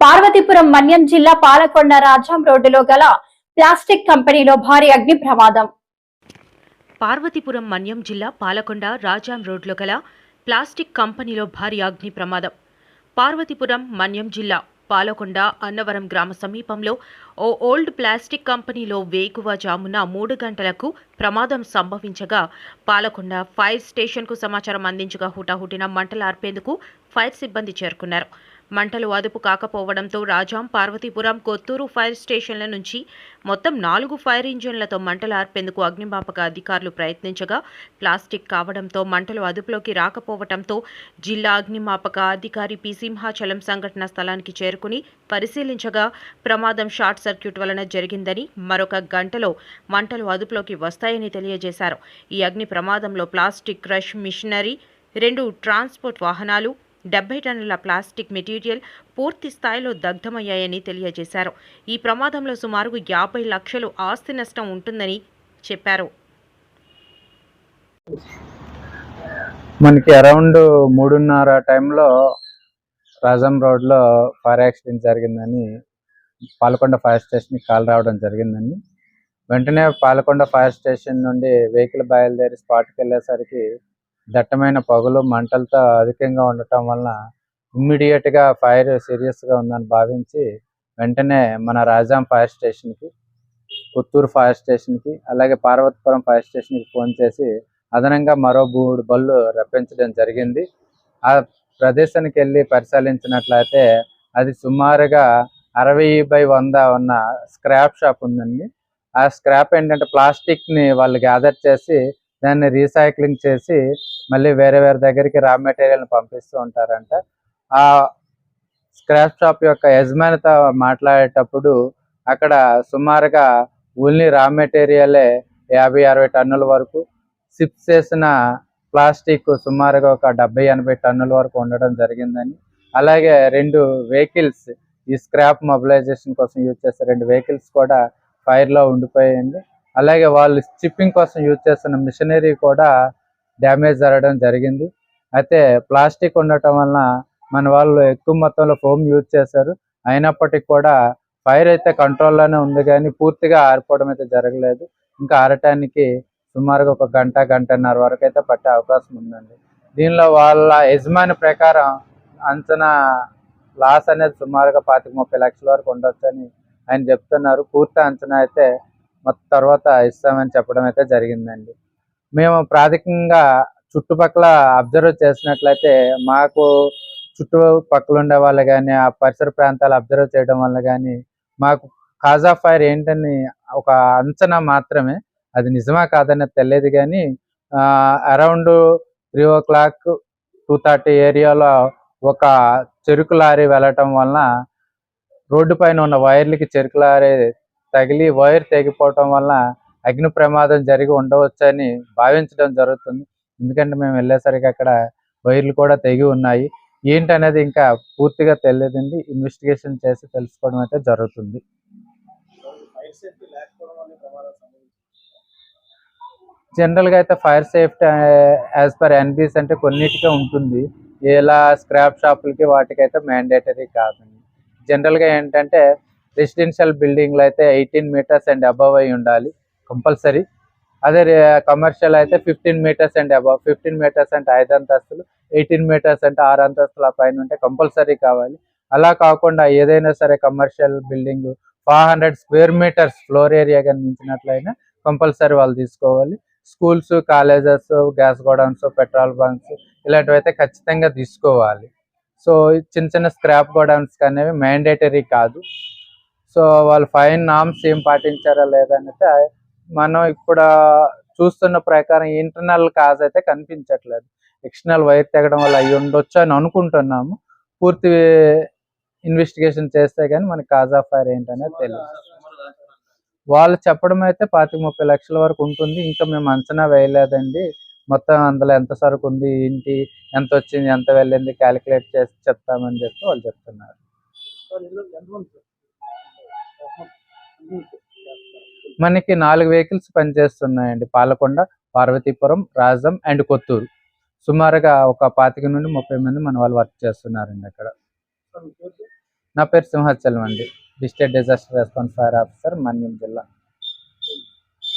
పార్వతీపురం మన్యం జిల్లా పాలకొండ రాజాం రోడ్డులో గల ప్లాస్టిక్ కంపెనీలో భారీ అగ్ని ప్రమాదం. పార్వతీపురం మన్యం జిల్లా పాలకొండ రాజాం రోడ్లో గల ప్లాస్టిక్ కంపెనీలో భారీ అగ్ని ప్రమాదం. పార్వతీపురం మన్యం జిల్లా పాలకొండ అన్నవరం గ్రామ సమీపంలో ఓ ఓల్డ్ ప్లాస్టిక్ కంపెనీలో వేకువజామున మూడు గంటలకు ప్రమాదం సంభవించగా పాలకొండ ఫైర్ స్టేషన్కు సమాచారం అందించగా హుటాహుటిన మంటలు ఆర్పేందుకు ఫైర్ సిబ్బంది చేరుకున్నారు. మంటలు అదుపు కాకపోవడంతో రాజాం పార్వతీపురం కొత్తూరు ఫైర్ స్టేషన్ల నుంచి మొత్తం నాలుగు ఫైర్ ఇంజిన్లతో మంటలు ఆర్పేందుకు అగ్నిమాపక అధికారులు ప్రయత్నించగా ప్లాస్టిక్ కావడంతో మంటలు అదుపులోకి రాకపోవడంతో జిల్లా అగ్నిమాపక అధికారి పి. సింహాచలం సంఘటన స్థలానికి చేరుకుని పరిశీలించగా ప్రమాదం షార్ట్ సర్క్యూట్ వలన జరిగిందని మరొక గంటలో మంటలు అదుపులోకి వస్తాయని తెలియజేశారు. ఈ అగ్ని ప్రమాదంలో ప్లాస్టిక్ క్రష్ మిషనరీ రెండు ట్రాన్స్పోర్ట్ వాహనాలు డెబ్బై టన్నుల ప్లాస్టిక్ మెటీరియల్ పూర్తి స్థాయిలో దగ్ధమయ్యాయని తెలియజేశారు. ఈ ప్రమాదంలో సుమారు యాభై లక్షలు ఆస్తి నష్టం ఉంటుందని చెప్పారు. మనకి అరౌండ్ మూడున్నర టైంలో రాజం రోడ్లో ఫైర్ యాక్సిడెంట్ జరిగిందని పాలకొండ ఫైర్ స్టేషన్కి కాల్ రావడం జరిగిందండి వెంటనే పాలకొండ ఫైర్ స్టేషన్ నుండి వెహికల్ బయలుదేరి స్పాట్కి వెళ్ళేసరికి దట్టమైన పొగలు మంటలతో అధికంగా ఉండటం వలన ఇమ్మీడియట్గా ఫైర్ సీరియస్గా ఉందని భావించి వెంటనే మన రాజాం ఫైర్ స్టేషన్కి పుత్తూరు ఫైర్ స్టేషన్కి అలాగే పార్వతీపురం ఫైర్ స్టేషన్కి ఫోన్ చేసి అదనంగా మరో మూడు బళ్ళు రప్పించడం జరిగింది. ఆ ప్రదేశానికి వెళ్ళి పరిశీలించినట్లయితే అది సుమారుగా అరవై బై వంద ఉన్న స్క్రాప్ షాప్ ఉందండి. ఆ స్క్రాప్ ఏంటంటే ప్లాస్టిక్ని వాళ్ళు గ్యాదర్ చేసి దాన్ని రీసైక్లింగ్ చేసి మళ్ళీ వేరే వేరే దగ్గరికి రా మెటీరియల్ పంపిస్తూ ఉంటారంట. ఆ స్క్రాప్ షాప్ యొక్క యజమానితో మాట్లాడేటప్పుడు అక్కడ సుమారుగా ఓన్లీ రా మెటీరియలే యాభై అరవై టన్నుల వరకు సిప్ చేసిన ప్లాస్టిక్ సుమారుగా ఒక డెబ్బై ఎనభై టన్నుల వరకు ఉండడం జరిగిందని అలాగే రెండు వెహికల్స్ ఈ స్క్రాప్ మొబిలైజేషన్ కోసం యూజ్ చేసే రెండు వెహికల్స్ కూడా ఫైర్లో ఉండిపోయింది. అలాగే వాళ్ళు షిప్పింగ్ కోసం యూజ్ చేస్తున్న మిషనరీ కూడా డ్యామేజ్ జరగడం జరిగింది. అయితే ప్లాస్టిక్ ఉండటం వలన మన వాళ్ళు ఎక్కువ మొత్తంలో ఫోమ్ యూజ్ చేశారు. అయినప్పటికీ కూడా ఫైర్ అయితే కంట్రోల్లోనే ఉంది కానీ పూర్తిగా ఆరిపోవడం అయితే జరగలేదు. ఇంకా ఆరటానికి సుమారుగా ఒక గంట గంటన్నర వరకు అయితే పట్టే అవకాశం ఉందండి. దీనిలో వాళ్ళ యజమాని ప్రకారం అంచనా లాస్ అనేది సుమారుగా పాతిక ముప్పై లక్షల వరకు ఉండొచ్చని ఆయన చెప్తున్నారు. పూర్తి అంచనా అయితే మొత్తం తర్వాత ఇస్తామని చెప్పడం అయితే జరిగిందండి. మేము ప్రాథమికంగా చుట్టుపక్కల అబ్జర్వ్ చేసినట్లయితే మాకు చుట్టుపక్కల ఉండే వాళ్ళు కానీ ఆ పరిసర ప్రాంతాలు అబ్జర్వ్ చేయడం వల్ల కానీ మాకు కాజ్ ఆఫ్ ఫైర్ ఏంటని ఒక అంచనా మాత్రమే. అది నిజమా కాదనేది తెలియదు కానీ around three o'clock two thirty ఏరియాలో ఒక చెరుకు లారీ వెళ్ళటం వలన రోడ్డు పైన ఉన్న వైర్లకి చెరుకు లారీ తగిలి వైర్ తెగిపోవటం వలన అగ్ని ప్రమాదం జరిగి ఉండవచ్చని భావించడం జరుగుతుంది. ఎందుకంటే మేము వెళ్ళేసరికి అక్కడ వైర్లు కూడా తెగి ఉన్నాయి. ఏంటనేది ఇంకా పూర్తిగా తెలియదండి. ఇన్వెస్టిగేషన్ చేసి తెలుసుకోవడం అయితే జరుగుతుంది. జనరల్గా అయితే fire safety as per NBS అంటే కొన్నిటిగా ఉంటుంది. ఇలా స్క్రాప్ షాపులకి వాటికైతే మ్యాండేటరీ కాదండి. జనరల్గా ఏంటంటే రెసిడెన్షియల్ బిల్డింగ్లు అయితే ఎయిటీన్ మీటర్స్ అండ్ అబవ్ అయి ఉండాలి కంపల్సరీ. అదే కమర్షియల్ అయితే fifteen metres and above fifteen metres అంటే ఐదు అంతస్తులు ఎయిటీన్ మీటర్స్ అంటే ఆరు అంతస్తుల పైన ఉంటే కంపల్సరీ కావాలి. అలా కాకుండా ఏదైనా సరే commercial building five hundred square metres floor area కానీ మించినట్లయినా కంపల్సరీ వాళ్ళు తీసుకోవాలి. Schools colleges gas godowns petrol bunks ఇలాంటివి అయితే ఖచ్చితంగా తీసుకోవాలి. సో చిన్న చిన్న స్క్రాప్ గోడౌన్స్ అనేవి మ్యాండేటరీ కాదు. సో వాళ్ళు ఫైన్ నామ్స్ ఏం పాటించారా లేదనైతే మనం ఇప్పుడు చూస్తున్న ప్రకారం ఇంటర్నల్ కాజ్ అయితే కనిపించట్లేదు. ఎక్స్టర్నల్ వైర్ తెగడం వల్ల అయ్యి ఉండొచ్చు అని అనుకుంటున్నాము. పూర్తి ఇన్వెస్టిగేషన్ చేస్తే కానీ మనకి కాజ్ ఆఫ్ ఫైర్ ఏంటనేది తెలియదు వాళ్ళు చెప్పడం అయితే పాతిక ముప్పై లక్షల వరకు ఉంటుంది. ఇంకా మేము అంచనా వేయలేదండి. మొత్తం అందులో ఎంత సరుకు ఉంది ఏంటి ఎంత వచ్చింది ఎంత వెళ్ళింది క్యాలిక్యులేట్ చేసి చెప్తామని చెప్పి వాళ్ళు చెప్తున్నారు. మనకి నాలుగు వెహికల్స్ పనిచేస్తున్నాయండి. పాలకొండ పార్వతీపురం రాజం అండ్ కొత్తూరు. సుమారుగా ఒక పాతిక నుండి ముప్పై మంది మన వాళ్ళు వర్క్ చేస్తున్నారండి అక్కడ. నా పేరు సింహాచలం అండి. District disaster response fire officer Manyam జిల్లా.